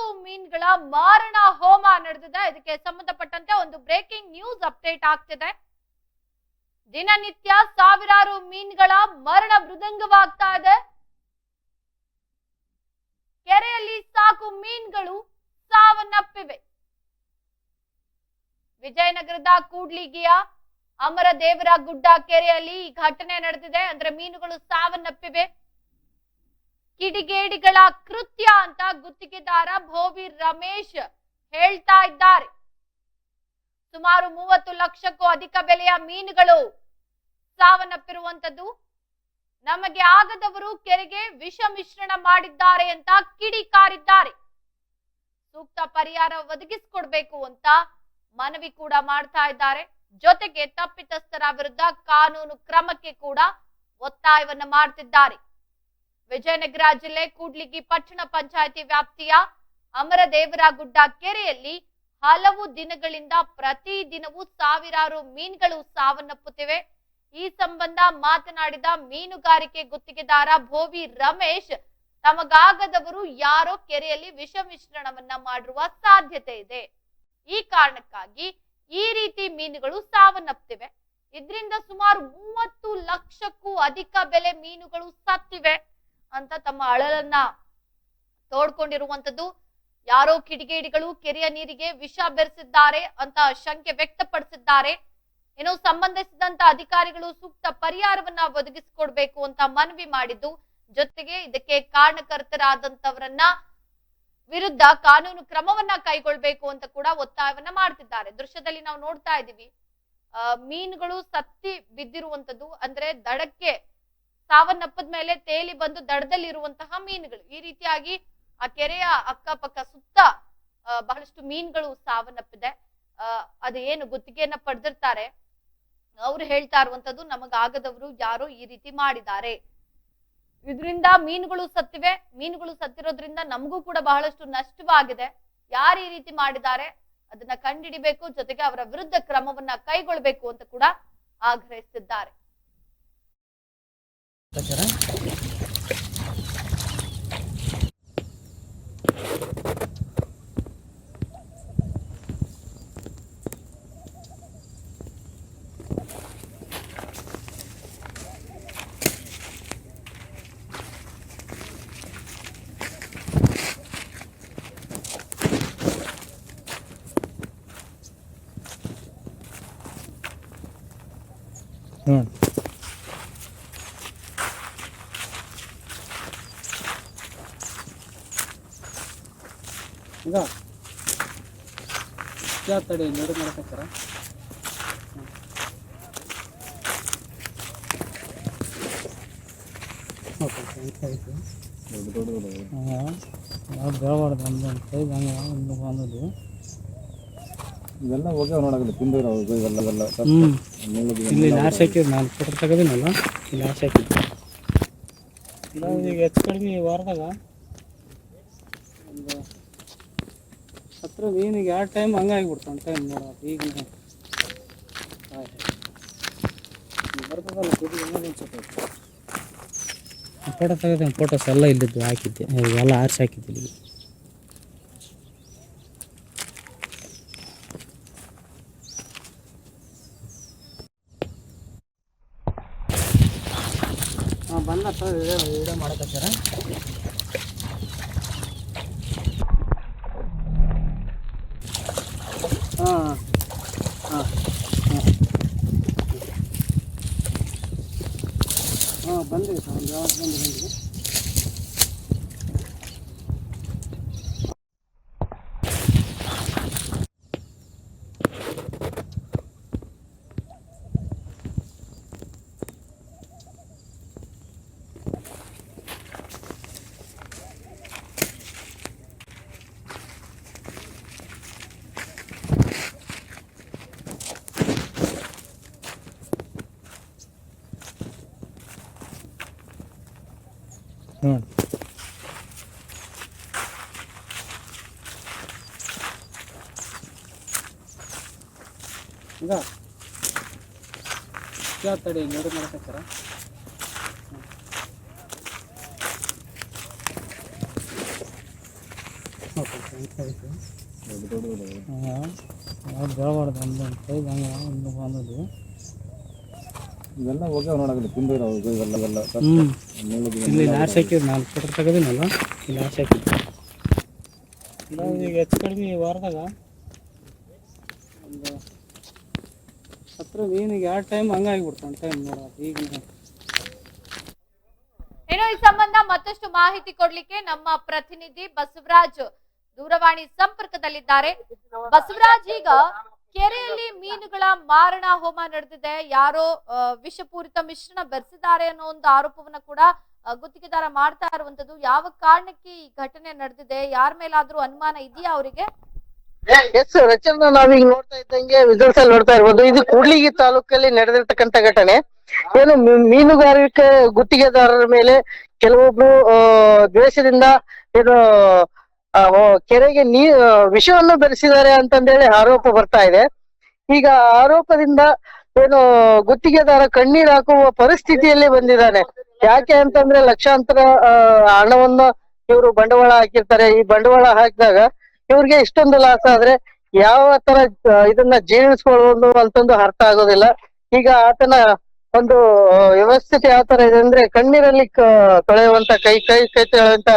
ಸಾಕು ಮೀನ್ಗಳ ಮಾರಣ ಹೋಮ ನಡೆದಿದೆ. ಇದಕ್ಕೆ ಸಂಬಂಧಪಟ್ಟಂತೆ ಒಂದು ಬ್ರೇಕಿಂಗ್ ನ್ಯೂಸ್ ಅಪ್ಡೇಟ್ ಆಗ್ತಿದೆ. ದಿನನಿತ್ಯ ಸಾವಿರಾರು ಮೀನುಗಳ ಮರಣ ಮೃದಂಗವಾಗ್ತಾ ಇದೆ. ಕೆರೆಯಲ್ಲಿ ಸಾಕು ಮೀನುಗಳು ಸಾವನ್ನಪ್ಪಿವೆ. ವಿಜಯನಗರದ ಕೂಡ್ಲಿಗಿಯ ಅಮರದೇವರ ಗುಡ್ಡ ಕೆರೆಯಲ್ಲಿ ಈ ಘಟನೆ ನಡೆದಿದೆ. ಅಂದ್ರೆ ಮೀನುಗಳು ಸಾವನ್ನಪ್ಪಿವೆ. ಕಿಡಿಗೇಡಿಗಳ ಕೃತ್ಯ ಅಂತ ಗುತ್ತಿಗೆದಾರ ಭೋವಿ ರಮೇಶ್ ಹೇಳ್ತಾ ಇದ್ದಾರೆ. ಸುಮಾರು ಮೂವತ್ತು ಲಕ್ಷಕ್ಕೂ ಅಧಿಕ ಬೆಲೆಯ ಮೀನುಗಳು ಸಾವನ್ನಪ್ಪಿರುವಂತದ್ದು ನಮಗೆ ಆಗದವರು ಕೆರೆಗೆ ವಿಷ ಮಿಶ್ರಣ ಮಾಡಿದ್ದಾರೆ ಅಂತ ಕಿಡಿಕಾರಿದ್ದಾರೆ ಸೂಕ್ತ ಪರಿಹಾರ ಒದಗಿಸಿಕೊಡ್ಬೇಕು ಅಂತ ಮನವಿ ಕೂಡ ಮಾಡ್ತಾ ಇದ್ದಾರೆ. ಜೊತೆಗೆ ತಪ್ಪಿತಸ್ಥರ ವಿರುದ್ಧ ಕಾನೂನು ಕ್ರಮಕ್ಕೆ ಕೂಡ ಒತ್ತಾಯವನ್ನ ಮಾಡ್ತಿದ್ದಾರೆ. ವಿಜಯನಗರ ಜಿಲ್ಲೆ ಕೂಡ್ಲಿಗಿ ಪಟ್ಟಣ ಪಂಚಾಯತಿ ವ್ಯಾಪ್ತಿಯ ಅಮರದೇವರಗುಡ್ಡ ಕೆರೆಯಲ್ಲಿ ಹಲವು ದಿನಗಳಿಂದ ಪ್ರತಿ ದಿನವೂ ಸಾವಿರಾರು ಮೀನುಗಳು ಸಾವನ್ನಪ್ಪುತ್ತಿವೆ. ಈ ಸಂಬಂಧ ಮಾತನಾಡಿದ ಮೀನುಗಾರಿಕೆ ಗುತ್ತಿಗೆದಾರ ಭೋವಿ ರಮೇಶ್, ತಮಗಾಗದವರು ಯಾರೋ ಕೆರೆಯಲ್ಲಿ ವಿಷ ಮಿಶ್ರಣವನ್ನ ಮಾಡಿರುವ ಸಾಧ್ಯತೆ ಇದೆ. ಈ ಕಾರಣಕ್ಕಾಗಿ ಈ ರೀತಿ ಮೀನುಗಳು ಸಾವನ್ನಪ್ಪುತ್ತಿವೆ. ಇದರಿಂದ ಸುಮಾರು ಮೂವತ್ತು ಲಕ್ಷಕ್ಕೂ ಅಧಿಕ ಬೆಲೆ ಮೀನುಗಳು ಸತ್ತಿವೆ. ಅಂತ ತಮ್ಮ ಅಳಲನ್ನ ತೋಡ್ಕೊಂಡಿರುವಂತದ್ದು ಯಾರೋ ಕಿಡಿಗೇಡಿಗಳು ಕೆರೆಯ ನೀರಿಗೆ ವಿಷ ಬೆರೆಸಿದ್ದಾರೆ ಅಂತ ಶಂಕೆ ವ್ಯಕ್ತಪಡಿಸಿದ್ದಾರೆ. ಇನ್ನು ಸಂಬಂಧಿಸಿದಂತ ಅಧಿಕಾರಿಗಳು ಸೂಕ್ತ ಪರಿಹಾರವನ್ನ ಒದಗಿಸಿಕೊಡ್ಬೇಕು ಅಂತ ಮನವಿ ಮಾಡಿದ್ದು, ಜೊತೆಗೆ ಇದಕ್ಕೆ ಕಾರಣಕರ್ತರಾದಂತವರನ್ನ ವಿರುದ್ಧ ಕಾನೂನು ಕ್ರಮವನ್ನ ಕೈಗೊಳ್ಬೇಕು ಅಂತ ಕೂಡ ಒತ್ತಾಯವನ್ನ ಮಾಡ್ತಿದ್ದಾರೆ. ದೃಶ್ಯದಲ್ಲಿ ನಾವು ನೋಡ್ತಾ ಅಹ್ ಮೀನುಗಳು ಸತ್ತಿ ಬಿದ್ದಿರುವಂತದ್ದು ಅಂದ್ರೆ ದಡಕ್ಕೆ ಸಾವನ್ನಪ್ಪದ ಮೇಲೆ ತೇಲಿ ಬಂದು ದಡದಲ್ಲಿರುವಂತಹ ಮೀನುಗಳು. ಈ ರೀತಿಯಾಗಿ ಆ ಕೆರೆಯ ಅಕ್ಕಪಕ್ಕ ಸುತ್ತ ಬಹಳಷ್ಟು ಮೀನುಗಳು ಸಾವನ್ನಪ್ಪಿದೆ. ಅಹ್ ಅದು ಏನು ಗುತ್ತಿಗೆಯನ್ನ ಪಡೆದಿರ್ತಾರೆ. ಅವ್ರು ಹೇಳ್ತಾ ಇರುವಂತದ್ದು ನಮಗಾಗದವರು ಯಾರು ಈ ರೀತಿ ಮಾಡಿದ್ದಾರೆ. ಇದರಿಂದ ಮೀನುಗಳು ಸತ್ತಿವೆ. ಮೀನುಗಳು ಸತ್ತಿರೋದ್ರಿಂದ ನಮಗೂ ಕೂಡ ಬಹಳಷ್ಟು ನಷ್ಟವಾಗಿದೆ. ಯಾರು ಈ ರೀತಿ ಮಾಡಿದ್ದಾರೆ? ಅದನ್ನ ಕಂಡಿಡಿಬೇಕು, ಜೊತೆಗೆ ಅವರ ವಿರುದ್ಧ ಕ್ರಮವನ್ನ ಕೈಗೊಳ್ಬೇಕು ಅಂತ ಕೂಡ ಆಗ್ರಹಿಸಿದ್ದಾರೆ ಹ್ಞೂ ಈಗ ಯಾವ ತಡಿ ನಡು ಮಾಡಕತ್ತಾರ ಬೇಡಬಾರ್ದು ನಮ್ದು ಒಂದು ಕೈ ಹಂಗೆ ಒಂದು ಬಂದದ್ದು ಇವೆಲ್ಲ ಹೋಗ್ಯಾವ ನೋಡಲ್ಲ ತಿಂದಿರೋ ಇವೆಲ್ಲ ಇವೆಲ್ಲ ಹ್ಞೂ ಇಲ್ಲಿ ಲಾಸ್ ಹಾಕಿದ್ರು ನಾನು ಫೋಟೋ ತೆಗೆದಿನಲ್ಲ ಇಲ್ಲಿ ಲಾಸ್ಟ್ ಹಾಕಿದ್ದು ನಾವು ಈಗ ಹೆಚ್ಚು ಕಡಿಮೆ ವಾರದಾಗ ಒಂದು ಹತ್ರ ಮೀನಿಗೆ ಎರಡು ಟೈಮ್ ಹಂಗಾಗಿಬಿಡ್ತು ಒಂದು ಟೈಮ್ ನೋಡೋದು ಈಗ ಬರ್ತದಲ್ಲ ಫೋಟೋ ತೆಗೆದ ಫೋಟೋಸ್ ಎಲ್ಲ ಇಲ್ಲಿದ್ದು ಹಾಕಿದ್ದೆ. ಎಲ್ಲ ಆರಿಸಿ ಹಾಕಿದ್ದೆ ಇಲ್ಲಿ ಹಾಂ ಬಂದ ವಿಡಿಯೋ ಮಾಡಕತ್ತಾರ ಹಾಂ ಹಾಂ ಹಾಂ ಬಂದಿದೆ ಸರ್ ಒಂದು ಯಾವತ್ತು ಬಂದು ಬಂದಿದೆ ಹ್ಞೂ ಈಗ ಯಾವ ತಡಿ ನಡು ಮಾಡಕತ್ತಾರ ಓಕೆ ದೊಡ್ಡ ದೊಡ್ಡ ಯಾವ್ದು ಬೆಳಬಾರ್ದು ಒಂದು ಒಂದು ಕೈ ಹಂಗೆ ಒಂದು ಬಂದದ್ದು ಇವೆಲ್ಲ ಹೋಗ್ಯಾವ ನೋಡಕಲ್ಲ ತಿಂದಿರೋ ಇವೆಲ್ಲ ಇವೆಲ್ಲ ಇಲ್ಲಿ ಲಾಸ್ಟ್ ಹಾಕಿದ್ರು ನಾಲ್ಕು ಫೋಟೋ ತೆಗೆದಿನಲ್ಲ? ಇಲ್ಲಿ ಹಾಕಿದ್ದು ಇಲ್ಲ ಈಗ ಹೆಚ್ಚು ಕಡಿಮೆ ಈ ವಾರದಾಗ ಒಂದು ಹತ್ರ ಮೀನಿಗೆ ಎರಡು ಟೈಮ್ ಹಂಗಾಗಿಬಿಡ್ತಾನೆ ಟೈಮ್ ನೋಡೋದು ಈಗ. ಇನ್ನು ಈ ಸಂಬಂಧ ಮತ್ತಷ್ಟು ಮಾಹಿತಿ ಕೊಡ್ಲಿಕ್ಕೆ ನಮ್ಮ ಪ್ರತಿನಿಧಿ ಬಸವರಾಜ್ ದೂರವಾಣಿ ಸಂಪರ್ಕದಲ್ಲಿದ್ದಾರೆ. ಬಸವರಾಜ್ ಈಗ ಕೆರೆಯಲ್ಲಿ ಮೀನುಗಳ ಮಾರಣ ಹೋಮ ನಡೆದಿದೆ. ಯಾರೋ ವಿಷಪೂರಿತ ಮಿಶ್ರಣ ಬೆರೆಸಿದ್ದಾರೆ ಅನ್ನೋ ಒಂದು ಆರೋಪವನ್ನ ಕೂಡ ಗುತ್ತಿಗೆದಾರ ಮಾಡ್ತಾ ಇರುವಂತದ್ದು. ಯಾವ ಕಾರಣಕ್ಕೆ ಈ ಘಟನೆ ನಡೆದಿದೆ? ಯಾರ ಮೇಲಾದ್ರೂ ಅನುಮಾನ ಇದೆಯಾ ಅವರಿಗೆ? ಎಸ್, ರಚನಾ, ನಾವೀಗ ನೋಡ್ತಾ ಇದ್ದಂಗೆ ವಿಜಲ್ಸ್ ಅಲ್ಲಿ ನೋಡ್ತಾ ಇರ್ಬೋದು. ಇದು ಕೂಡ್ಲಿಗಿ ತಾಲೂಕಲ್ಲಿ ನಡೆದಿರ್ತಕ್ಕಂತ ಘಟನೆ. ಏನು ಮೀನುಗಾರಿಕೆ ಗುತ್ತಿಗೆದಾರರ ಮೇಲೆ ಕೆಲವೊಬ್ರು ದ್ವೇಷದಿಂದ, ಏನು ಕೆರೆಗೆ ನೀ ವಿಷವನ್ನು ಬೆರೆಸಿದ್ದಾರೆ ಅಂತಂದೇಳಿ ಆರೋಪ ಬರ್ತಾ ಇದೆ. ಈಗ ಆರೋಪದಿಂದ ಏನು ಗುತ್ತಿಗೆದಾರ ಕಣ್ಣೀರ್ ಹಾಕುವ ಪರಿಸ್ಥಿತಿಯಲ್ಲಿ ಬಂದಿದ್ದಾನೆ. ಯಾಕೆ ಅಂತಂದ್ರೆ ಲಕ್ಷಾಂತರ ಹಣವನ್ನ ಇವರು ಬಂಡವಾಳ ಹಾಕಿರ್ತಾರೆ. ಈ ಬಂಡವಾಳ ಹಾಕಿದಾಗ ಇವ್ರಿಗೆ ಇಷ್ಟೊಂದು ಲಾಸ್ ಆದ್ರೆ ಯಾವ ತರ ಇದನ್ನ ಜೀರ್ಣಿಸ್ಕೊಳ್ಳೋದು ಅಂತಂದು ಅರ್ಥ ಆಗೋದಿಲ್ಲ. ಈಗ ಆತನ ಒಂದು ವ್ಯವಸ್ಥೆ ವ್ಯವಸ್ಥಿತಿ ಯಾವ ತರ ಇದೆ ಅಂದ್ರೆ ಕಣ್ಣೀರಲ್ಲಿ ತೊಳೆಯುವಂತ ಕೈ ಕೈ ಕೈ ತೊಳೆಯುವಂತ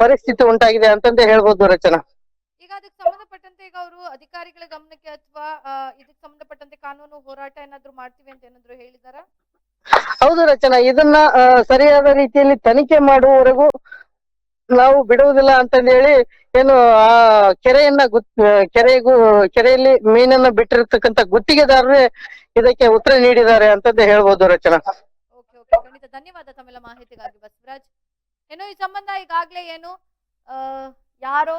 ಪರಿಸ್ಥಿತಿ ಉಂಟಾಗಿದೆ ಅಂತಂದೇ ಹೇಳ್ಬೋದು ರಚನಾ. ಈಗ ಅದಕ್ಕೆ ಸಂಬಂಧಪಟ್ಟಂತೆ ಈಗ ಅವರು ಅಧಿಕಾರಿಗಳ ಗಮನಕ್ಕೆ ಅಥವಾ ಇದಕ್ಕೆ ಸಂಬಂಧಪಟ್ಟಂತೆ ಕಾನೂನು ಹೋರಾಟ ಏನಾದ್ರು ಮಾಡ್ತೀವಿ ಅಂತ ಏನಾದ್ರು ಹೇಳಿದಾರಾ? ಹೌದು ರಚನಾ ಇದನ್ನ ಸರಿಯಾದ ರೀತಿಯಲ್ಲಿ ತನಿಖೆ ಮಾಡುವವರೆಗೂ ನಾವು ಬಿಡುವುದಿಲ್ಲ ಅಂತಂದೇಳಿ ಏನು ಆ ಕೆರೆಯನ್ನ ಗುತ್ ಕೆರೆಗೂ ಕೆರೆಯಲ್ಲಿ ಮೀನನ್ನ ಬಿಟ್ಟಿರತಕ್ಕಂತ ಗುತ್ತಿಗೆದಾರರೇ ಇದಕ್ಕೆ ಉತ್ತರ ನೀಡಿದ್ದಾರೆ ಅಂತಂದೇ ಹೇಳ್ಬೋದು ರಚನಾ. Okay okay. ಖಂಡಿತ ಧನ್ಯವಾದ ತಮ್ಮೆಲ್ಲ ಮಾಹಿತಿಗಾಗಿ ಬಸವರಾಜ್. ಏನು ಈ ಸಂಬಂಧ ಈಗಾಗ್ಲೇ ಏನು ಯಾರೋ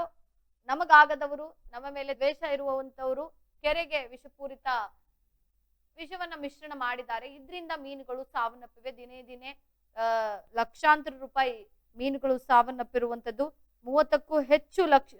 ನಮಗಾಗದವರು, ನಮ್ಮ ಮೇಲೆ ದ್ವೇಷ ಇರುವಂತವರು ಕೆರೆಗೆ ವಿಷಪೂರಿತ ವಿಷವನ್ನ ಮಿಶ್ರಣ ಮಾಡಿದ್ದಾರೆ. ಇದರಿಂದ ಮೀನುಗಳು ಸಾವನ್ನಪ್ಪಿವೆ. ದಿನೇ ದಿನೇ ಲಕ್ಷಾಂತರ ರೂಪಾಯಿ ಮೀನುಗಳು ಸಾವನ್ನಪ್ಪಿರುವಂತದ್ದು ಮೂವತ್ತಕ್ಕೂ ಹೆಚ್ಚು ಲಕ್ಷ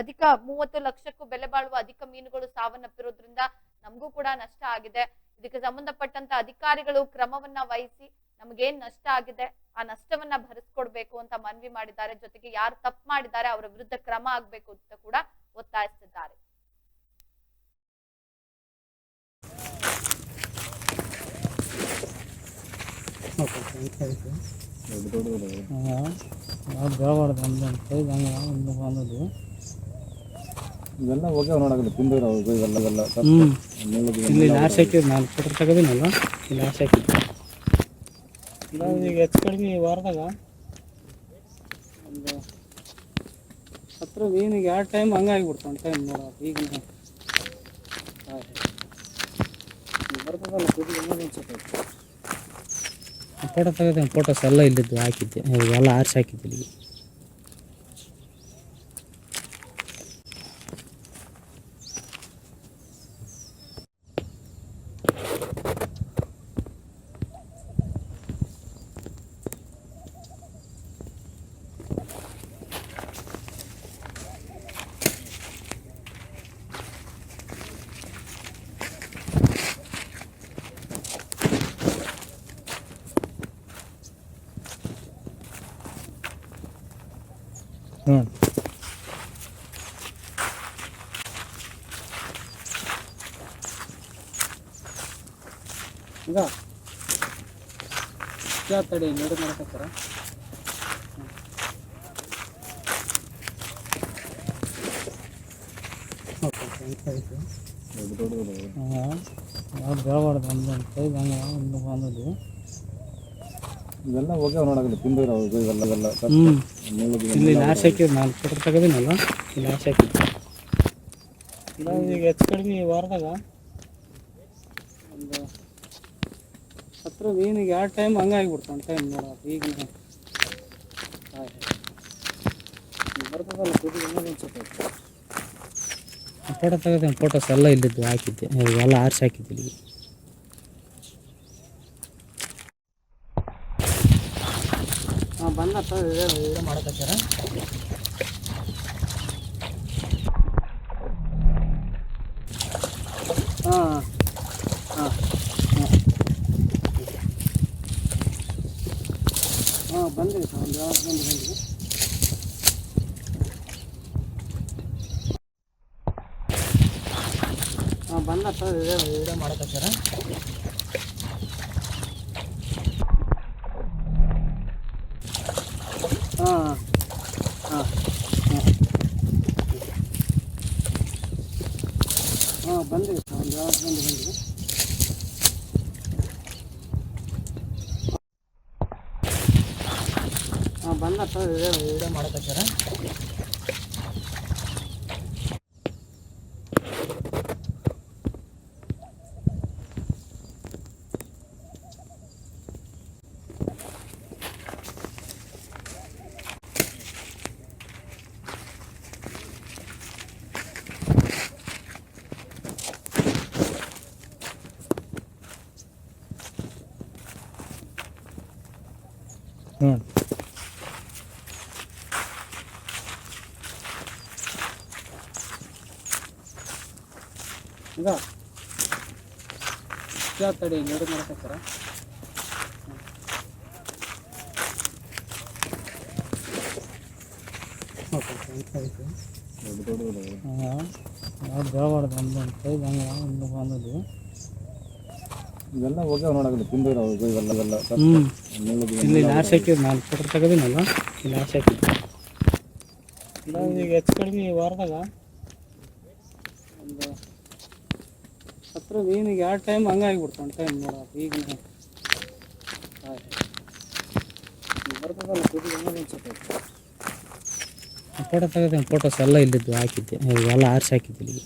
ಅಧಿಕ ಮೂವತ್ತು ಲಕ್ಷಕ್ಕೂ ಬೆಲೆ ಬಾಳುವ ಅಧಿಕ ಮೀನುಗಳು ಸಾವನ್ನಪ್ಪಿರೋದ್ರಿಂದ ನಮಗೂ ಕೂಡ ನಷ್ಟ ಆಗಿದೆ. ಇದಕ್ಕೆ ಸಂಬಂಧಪಟ್ಟಂತ ಅಧಿಕಾರಿಗಳು ಕ್ರಮವನ್ನ ವಹಿಸಿ ನಮಗೇನ್ ನಷ್ಟ ಆಗಿದೆ ಆ ನಷ್ಟವನ್ನ ಭರಿಸ್ಕೊಡ್ಬೇಕು ಅಂತ ಮನವಿ ಮಾಡಿದ್ದಾರೆ ಜೊತೆಗೆ ಯಾರು ತಪ್ಪು ಮಾಡಿದ್ದಾರೆ ಅವರ ವಿರುದ್ಧ ಕ್ರಮ ಆಗ್ಬೇಕು ಅಂತ ಕೂಡ ಒತ್ತಾಯಿಸಿದ್ದಾರೆ. ಇವೆಲ್ಲ ಹೋಗ್ಯಾವ ತಿಂದಿರೋ ಇವೆಲ್ಲ ಇವೆಲ್ಲ. ಇಲ್ಲಿ ಲಾಸ್ಟ್ ಹಾಕಿದ್ರು ನಾಲ್ಕು ಫೋಟೋ ತೆಗೆದಿನಲ್ಲ ಇಲ್ಲಿ ಲಾಸ್ಟ್ ಹಾಕಿದ್ದು ಇಲ್ಲ ಈಗ ಹೆಚ್ಚು ಕಡಿಮೆ ವಾರದಾಗ ಒಂದು ಹತ್ರ ಮೀನಿಗೆ ಎರಡು ಟೈಮ್ ಹಂಗಾಗಿಬಿಡ್ತಾನೆ ಟೈಮ್ ನೋಡ. ಈಗ ಫೋಟೋ ತೆಗೆದ ಫೋಟೋಸ್ ಎಲ್ಲ ಇಲ್ಲಿದ್ದು ಹಾಕಿದ್ದೆ. ಎಲ್ಲ ಆರ್ಸಿ ಹಾಕಿದ್ದೆ ಇಲ್ಲಿಗೆ. ಈಗ ತಡಿ ನೋಡಿ ಮಾಡಕತ್ತಾರ ಬೆಳಬಾರ್ದು ಒಂದು ಒಂದು ಕೈ ಹಂಗೆ ಒಂದು ಬಂದದ್ದು ಇವೆಲ್ಲ ಹೋಗ್ಯಾವ ನೋಡಕಲ್ಲ ತಿಂದಿರೋ ಇವೆಲ್ಲ ಇವೆಲ್ಲ. ಇಲ್ಲಿ ಲಾಸ್ಟ್ ಹಾಕಿದ್ದು ನಾನು ಫೋಟೋ ತೆಗೆದಿನಲ್ಲ ಹಾಕಿದ್ದು ಇಲ್ಲ ಈಗ ಹೆಚ್ಚು ಕಡಿಮೆ ಈ ವಾರದಾಗ ಒಂದು ಹತ್ರ ಮೀನಿಗೆ ಎರಡು ಟೈಮ್ ಹಂಗಾಗಿಬಿಡ್ತಾನೆ ಟೈಮ್ ನೋಡೋದು ಈಗ ಬರ್ತದಲ್ಲ ಫೋಟೋ ತೆಗೆದ ಫೋಟೋಸ್ ಎಲ್ಲ ಇಲ್ಲಿದ್ದು ಹಾಕಿದ್ದೆ. ಎಲ್ಲ ಆರಿಸಿ ಹಾಕಿದ್ದೆ ಇಲ್ಲಿ ಹಾಂ ಬಂದ ಮಾಡಕತ್ತಾರ ಬಂದಪ್ಪ ವಿಡಿಯೋ ಮಾಡಕತ್ತಾರ ಹಾಂ ಹಾಂ ಹಾಂ ಬಂದಿದೆ ಒಂದು ಬಂದು ಬಂದಿದೆ ಬಂದ ವಿಡಿಯೋ ವಿಡಿಯೋ ಮಾಡಕತ್ತಾರ ಹ್ಞೂ ಈಗ ತಡಿ ನೋಡಿ ಒಂದು ಹಂಗೆ ಒಂದು ಬಂದದ್ದು. ಇವೆಲ್ಲ ಹೋಗ್ಯಾವ ತಿಂದಿರೋ ಇಲ್ಲಿ ನಾನು ಫೋಟೋ ತೆಗೆದಿನಲ್ಲ ಈಗ ಹೆಚ್ಚು ಕಡಿಮೆ ಈ ವಾರದಾಗ ಒಂದು ಹತ್ರ ಮೀನಿಗೆ ಎರಡು ಟೈಮ್ ಹಂಗಾಗಿಬಿಡ್ತು ಒಂದು ಟೈಮ್ ನೋಡೋದು ಈಗ ಫೋಟೋ ತೆಗೆದ ಫೋಟೋಸ್ ಎಲ್ಲ ಇಲ್ಲಿದ್ದು ಹಾಕಿದ್ದೆ. ಎಲ್ಲ ಆರಿಸಿ ಹಾಕಿದ್ದೆ ಇಲ್ಲಿಗೆ.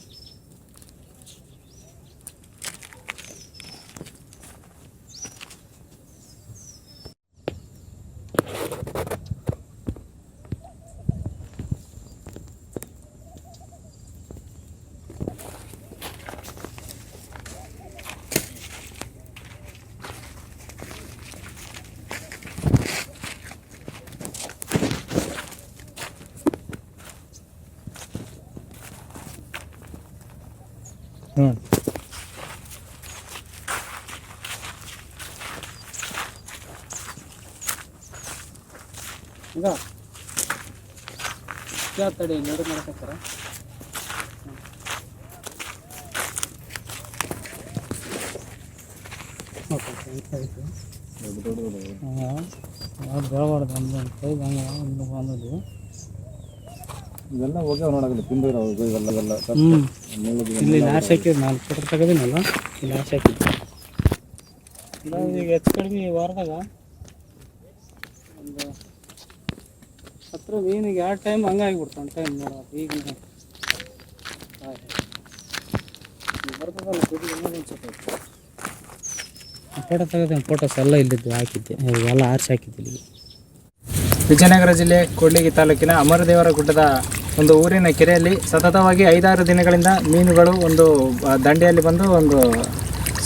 ತಡಿ ನೋಡಿ ಮಾಡಕತ್ತಾರ ಒಂದು ಹಂಗೆ ಒಂದು ಬಂದದ್ದು ಇವೆಲ್ಲ ಹೋಗ್ಯಾವ ನೋಡಕಲ್ಲ ತಿಂದಿರೋ ಇವೆಲ್ಲ ಇವೆಲ್ಲ. ಹ್ಞೂ ಮುಳ್ಳು ಇಲ್ಲಿ ಲಾಸ್ಟ್ ಹಾಕಿದ್ದು ನಾನು ಫೋಟೋ ತೆಗೆದಿನಲ್ಲ? ಇಲ್ಲಿ ಲಾಸ್ಟ್ ಹಾಕಿದ್ದು. ಈಗ ಹೆಚ್ಚು ಕಡಿಮೆ ವಾರದಾಗ ಹತ್ರ ಮೀನಿಗೆ ಎರಡು ಟೈಮ್ ಹಂಗಾಗಿಬಿಡ್ತು ಒಂದು ಟೈಮ್ ನೋಡೋದು ಈಗ ಬರ್ತದಲ್ಲ ಫೋಟೋ ತೆಗೆದ ಫೋಟೋಸ್ ಎಲ್ಲ ಇಲ್ಲಿದ್ದು ಹಾಕಿದ್ದೆ. ಎಲ್ಲ ಆರಿಸಿ ಹಾಕಿದ್ದೆ ಇಲ್ಲಿಗೆ. ವಿಜಯನಗರ ಜಿಲ್ಲೆ ಕೂಡ್ಲಿಗಿ ತಾಲೂಕಿನ ಅಮರದೇವರ ಗುಡ್ಡದ ಒಂದು ಊರಿನ ಕೆರೆಯಲ್ಲಿ ಸತತವಾಗಿ ಐದಾರು ದಿನಗಳಿಂದ ಮೀನುಗಳು ಒಂದು ದಂಡೆಯಲ್ಲಿ ಬಂದು ಒಂದು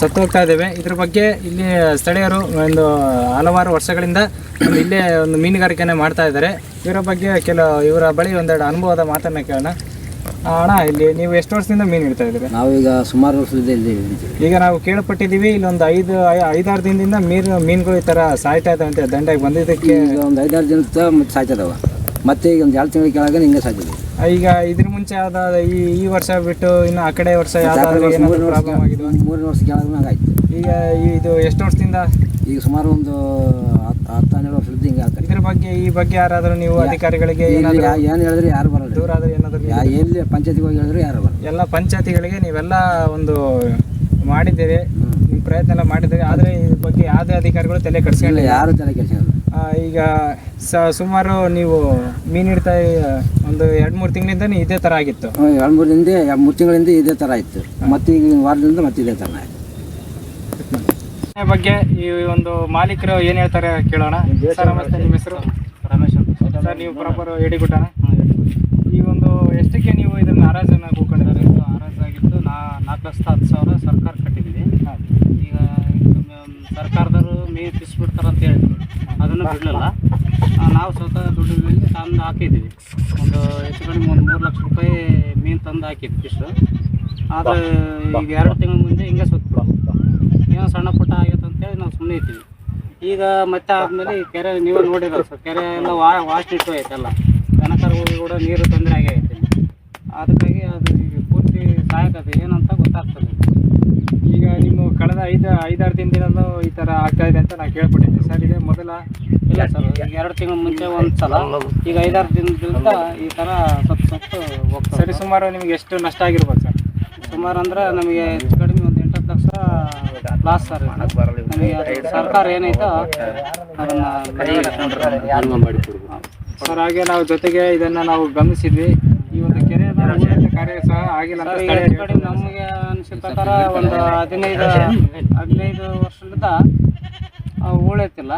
ಸತ್ತು ಇದ್ದೇವೆ. ಇದ್ದಾವೆ ಇದ್ರ ಬಗ್ಗೆ ಇಲ್ಲಿ ಸ್ಥಳೀಯರು ಒಂದು ಹಲವಾರು ವರ್ಷಗಳಿಂದ ಇಲ್ಲೇ ಒಂದು ಮೀನುಗಾರಿಕೆನೇ ಮಾಡ್ತಾ ಇದ್ದಾರೆ. ಇವರ ಬಗ್ಗೆ ಕೆಲವು ಇವರ ಬಳಿ ಒಂದೆರಡು ಅನುಭವದ ಮಾತನ್ನು ಕೇಳೋಣ. ಅಣ್ಣ ಇಲ್ಲಿ ನೀವು ಎಷ್ಟು ವರ್ಷದಿಂದ ಮೀನು ಹಿಡ್ತಾ ಇದ್ದೀರಿ? ನಾವೀಗ ಸುಮಾರು ವರ್ಷದಿಂದ ಇದ್ದೀವಿ. ಈಗ ನಾವು ಕೇಳ್ಪಟ್ಟಿದ್ದೀವಿ ಇಲ್ಲೊಂದು ಐದು ಐದಾರು ದಿನದಿಂದ ಮೀನು ಮೀನುಗಳು ಈ ಥರ ಸಾಯ್ತಾ ಇದ್ದಾವೆ ಅಂತ ದಂಡಾಗಿ ಬಂದಿದ್ದಕ್ಕೆ ಒಂದು ಐದಾರು ದಿನ ಸಾಯ್ತಾ ಸಾಯ್ತದವ ಮತ್ತೆ ಈಗ ಒಂದು ಎರಡು ತಿಂಗಳ ಕೆಳಗೆ ಹಿಂಗೆ ಸಾಧ್ಯ ಈಗ ಇದ್ರ ಮುಂಚೆ ಯಾವ್ದಾದ ಈ ಈ ವರ್ಷ ಬಿಟ್ಟು ಇನ್ನು ಆ ಕಡೆ ವರ್ಷ ಯಾವ್ದಾದ್ರು ಏನಾದ್ರು ಪ್ರಾಬ್ಲಮ್ ಆಗಿದ್ವಾ? ಮೂರನೇ ವರ್ಷ ಕೆಳಗೆ ಆಯ್ತು. ಈಗ ಇದು ಎಷ್ಟು ವರ್ಷದಿಂದ? ಈಗ ಸುಮಾರು ಒಂದು ಹತ್ತು ಹತ್ತು ಹನ್ನೆರಡು ವರ್ಷದಿಂದ ಹಿಂಗೆ ಆಗ್ತದೆ ಇದ್ರ ಬಗ್ಗೆ ಈ ಬಗ್ಗೆ ಯಾರಾದರೂ ನೀವು ಅಧಿಕಾರಿಗಳಿಗೆ ಏನಾದ್ರು ಏನು ಹೇಳಿದ್ರೆ ಯಾರು ಬರಲ್ಲ. ದೂರ ಆದ್ರೆ ಏನಾದರೂ ಎಲ್ಲಿ ಪಂಚಾಯತಿಗೆ ಹೋಗಿ ಹೇಳಿದ್ರು ಯಾರು ಬರಲ್ಲ. ಎಲ್ಲ ಪಂಚಾಯತಿಗಳಿಗೆ ನೀವೆಲ್ಲ ಒಂದು ಮಾಡಿದ್ದೀರಿ ನಿಮ್ಮ ಪ್ರಯತ್ನ ಎಲ್ಲ ಮಾಡಿದ್ದೀರಿ ಆದರೆ ಇದ್ರ ಬಗ್ಗೆ ಯಾವುದೇ ಅಧಿಕಾರಿಗಳು ತಲೆ ಇಲ್ಲ ಯಾರು ತಲೆ ಆ, ಈಗ ಸ ಸುಮಾರು ನೀವು ಮೀನು ಹಿಡ್ತಾ ಒಂದು ಎರಡು ಮೂರು ತಿಂಗಳಿಂದ ಇದೇ ಥರ ಆಗಿತ್ತು. ಎರಡು ಮೂರು ದಿನದಿಂದ ಮೂರು ತಿಂಗಳಿಂದ ಇದೇ ಥರ ಇತ್ತು. ಮತ್ತೆ ಈಗ ವಾರದಿಂದ ಮತ್ತೆ ಇದೇ ಥರ ಆಯ್ತು. ಬಗ್ಗೆ ಈ ಒಂದು ಮಾಲೀಕರು ಏನು ಹೇಳ್ತಾರೆ ಕೇಳೋಣ. ಸರ್ ನಮಸ್ತೆ ನಿಮ್ಮ ಹೆಸರು? ರಮೇಶ್ ಸರ್ ನೀವು ಪ್ರಾಪರ್ ಎಡಿಗುಟ್ಟನ ಈ ಒಂದು ಎಷ್ಟಕ್ಕೆ ನೀವು ಇದನ್ನು ಹರಾಜನ್ನ ಕೂಕೊಂಡಿದ್ದಾರೆ? ಹರಾಜಾಗಿತ್ತು ನಾ ನಾಲ್ಕು ಲಕ್ಷದ ಹತ್ತು ಸಾವಿರ ಸರ್ಕಾರ ಕಟ್ಟಿದ್ದೀವಿ. ಈಗ ಇದು ಮ್- ತಿಸ್ಬಿಡ್ತಾರೆ ಅಂತ ಹೇಳಿದ್ರು. ಅದನ್ನು ಬಿಡಲಿಲ್ಲ. ನಾವು ಸ್ವತಃ ದುಡ್ಡು ತಂದು ಹಾಕಿದ್ದೀವಿ. ಒಂದು ಹೆಚ್ಚು ಕಡಿಮೆ ಒಂದು ಮೂರು ಲಕ್ಷ ರೂಪಾಯಿ ಮೀನು ತಂದು ಹಾಕಿದ್ವಿ ಫಿಶು ಆದರೆ ಈಗ ಎರಡು ತಿಂಗಳ ಮುಂದೆ ಹಿಂಗೆ ಸುತ್ತ ಏನೋ ಸಣ್ಣ ಪುಟ್ಟ ಆಗೈತೆ ಅಂತೇಳಿ ನಾವು ಸುಮ್ಮನೆ ಇದ್ದೀವಿ. ಈಗ ಮತ್ತೆ ಆದಮೇಲೆ ಈ ಕೆರೆ ನೀವು ನೋಡಿರಲ್ಲ ಸರ್, ಕೆರೆ ಎಲ್ಲ ವಾ, ವಾಶ್ ಇಟ್ಟು ಐತಲ್ಲ ದನಕರುಗಳಿಗೆ ಕೂಡ ನೀರು ತೊಂದರೆ ಆಗೈತೆ ಅದಕ್ಕಾಗಿ ಅದು ಈಗ ಪೂರ್ತಿ ಸಾಯ ಏನಂತ ಗೊತ್ತಾಗ್ತದೆ. ಈಗ ನಿಮ್ಮ ಕಳೆದ ಐದು ಐದಾರು ದಿನದಿಂದಲೂ ಈ ಥರ ಆಗ್ತಾ ಇದೆ ಅಂತ ನಾನು ಕೇಳ್ಪಟ್ಟಿದ್ದೆ ಸರ್ ಇದೆ ಮೊದಲ ಇಲ್ಲ ಸರ್ ಈಗ ಎರಡು ತಿಂಗಳ ಮುಂಚೆ ಒಂದು ಸಲ ಈಗ ಐದಾರು ದಿನದಿಂದ ಈ ಥರ ಸ್ವಲ್ಪ ಸ್ವಲ್ಪ ಹೋಗ್ತದೆ ಸರಿ ಸುಮಾರು ನಿಮಗೆ ಎಷ್ಟು ನಷ್ಟ ಆಗಿರ್ಬೋದು ಸರ್? ಸುಮಾರು ಅಂದ್ರೆ ನಮಗೆ ಹೆಚ್ಚು ಕಡಿಮೆ ಒಂದು ಎಂಟತ್ತು ಲಕ್ಷ ಲಾಸ್ ಸರ್. ನಮಗೆ ಸರ್ಕಾರ ಏನೈತೋ ಅದನ್ನು ಸರ್ ಹಾಗೆ ನಾವು ಜೊತೆಗೆ ಇದನ್ನ ನಾವು ಗಮನಿಸಿದ್ವಿ. ಈ ಒಂದು ಕೆರೆ ಕಾರ್ಯ ಸಹ ಆಗಿಲ್ಲ ನಮಗೆ ಅನಿಸಿದ ಪ್ರಕಾರ ಒಂದು ಹದಿನೈದು ಹದಿನೈದು ವರ್ಷದಿಂದ ಉಳೈತಿಲ್ಲ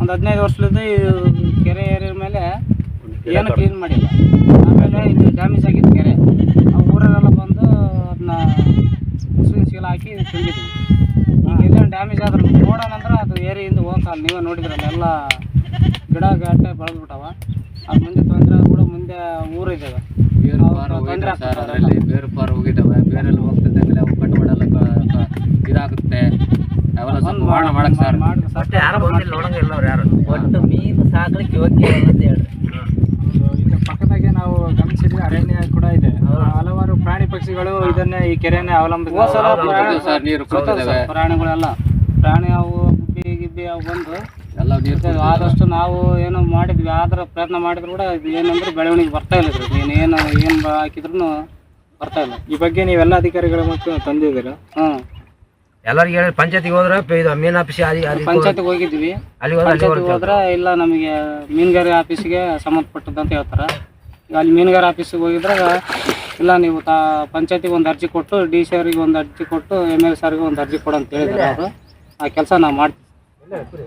ಒಂದು ಹದಿನೈದು ವರ್ಷದಿಂದ ಈ ಕೆರೆ ಏರಿದ ಮೇಲೆ ಏನು ಕ್ಲೀನ್ ಮಾಡಿಲ್ಲ. ಆಮೇಲೆ ಇದು ಡ್ಯಾಮೇಜ್ ಆಗಿತ್ತು ಕೆರೆ. ಆ ಊರಲ್ಲೆಲ್ಲ ಬಂದು ಅದನ್ನ ಮುಸ್ಲಿಂ ಚೀಲ ಹಾಕಿ ತುಂಬಿದ್ವಿ. ಈಗ ಎಲ್ಲೇನು ಡ್ಯಾಮೇಜ್ ಆದ್ರೆ ನೋಡೋಣ ಅಂದ್ರೆ ಅದು ಏರಿಯಿಂದ ಹೋಗಲ್ಲ ನೀವೇ ನೋಡಿದ್ರಲ್ಲ ಎಲ್ಲ ಗಿಡ ಗಟ್ಟೆ ಬೆಳೆದ್ಬಿಟ್ಟವ. ಅದು ಮುಂದೆ ತೊಂದರೆ ಕೂಡ ಮುಂದೆ ಊರಿದ್ದಾವೆ ಅದರಲ್ಲಿ ಬೇರು ಪಾರು ಹೋಗಿದ್ದಾವೆ. ಬೇರೆಲ್ಲ ಹೋಗ್ತಿದ್ದಂಗೆ ಅವು ಕಟ್ ಮಾಡಲ್ಲ ಇದಾಗುತ್ತೆ. ಅವೆಲ್ಲ ಸ್ವಲ್ಪ ಮಾಡೋಣ ಮಾಡಕ್ ಸರ್. ಯಾರು ಬಂದಿಲ್ಲ ನೋಡಂಗಿಲ್ಲ ಅವ್ರು ಯಾರು. ಒಟ್ಟು ಮೀನು ಸಾಕಲಿಕ್ಕೆ ಯೋಗ್ಯ ಅಂತ ಹೇಳ್ರಿ. ಹೌದು. ಈಗ ಪಕ್ಕದಾಗೆ ನಾವು ಗಮನಿಸಿದ್ವಿ ಅರಣ್ಯ ಕೂಡ ಇದೆ. ಹಲವಾರು ಪ್ರಾಣಿ ಪಕ್ಷಿಗಳು ಇದನ್ನೇ ಈ ಕೆರೆಯನ್ನೇ ಅವಲಂಬಿಸಿ ಸರ್, ನೀರು. ಪ್ರಾಣಿಗಳೆಲ್ಲ. ಪ್ರಾಣಿ ಅವು ಗುಬ್ಬಿ ಗಿಬ್ಬಿ ಅವು ಬಂದು ಎಲ್ಲ ನೀರು ಆದಷ್ಟು ನಾವು ಏನೋ ಮಾಡಿದ್ವಿ ಆದ್ರೆ ಪ್ರಯತ್ನ ಮಾಡಿದ್ರು ಕೂಡ ಇದು ಏನಂದ್ರೆ ಬೆಳವಣಿಗೆ ಬರ್ತಾ ಇಲ್ಲ ಸರ್. ಏನು ಏನು ಏನು ಹಾಕಿದ್ರು ಬರ್ತಾ ಇಲ್ಲ. ಈ ಬಗ್ಗೆ ನೀವೆಲ್ಲ ಅಧಿಕಾರಿಗಳ ಮತ್ತು ತಂದಿದ್ದೀರಾ? ಹ್ಞೂ. ಎಲ್ಲರಿಗೆ ಹೇಳಿ ಪಂಚಾಯತಿಗೆ ಹೋದ್ರೆ ಪ- ಇದು ಮೀನ್ ಆಫೀಸ್ ಅಲ್ಲಿ ಪಂಚಾಯತ್ಗೆ ಹೋಗಿದ್ವಿ ಅಲ್ಲಿ ಹೋದ್ರೆ ಅಲ್ಲಿ ಪಂಚಾಯತ್ಗೆ ಹೋದ್ರೆ ಇಲ್ಲ ನಮಗೆ ಮೀನುಗಾರಿ ಆಫೀಸಿಗೆ ಸಂಬಂಧಪಟ್ಟದ್ದು ಅಂತ ಹೇಳ್ತಾರೆ. ಈಗ ಅಲ್ಲಿ ಮೀನುಗಾರಿ ಆಫೀಸಿಗೆ ಹೋಗಿದ್ರಾಗ ಇಲ್ಲ ನೀವು ತಾ ಪಂಚಾಯತಿಗೆ ಒಂದು ಅರ್ಜಿ ಕೊಟ್ಟು ಡಿ ಸಿ ಅವರಿಗೆ ಒಂದು ಅರ್ಜಿ ಕೊಟ್ಟು ಎಂ ಎಲ್ ಸರ್ಗೆ ಒಂದು ಅರ್ಜಿ ಕೊಡು ಅಂತ ಹೇಳಿದ್ದಾರೆ ಅವರು. ಆ ಕೆಲಸ ನಾವು ಮಾಡ್ತೀವಿ.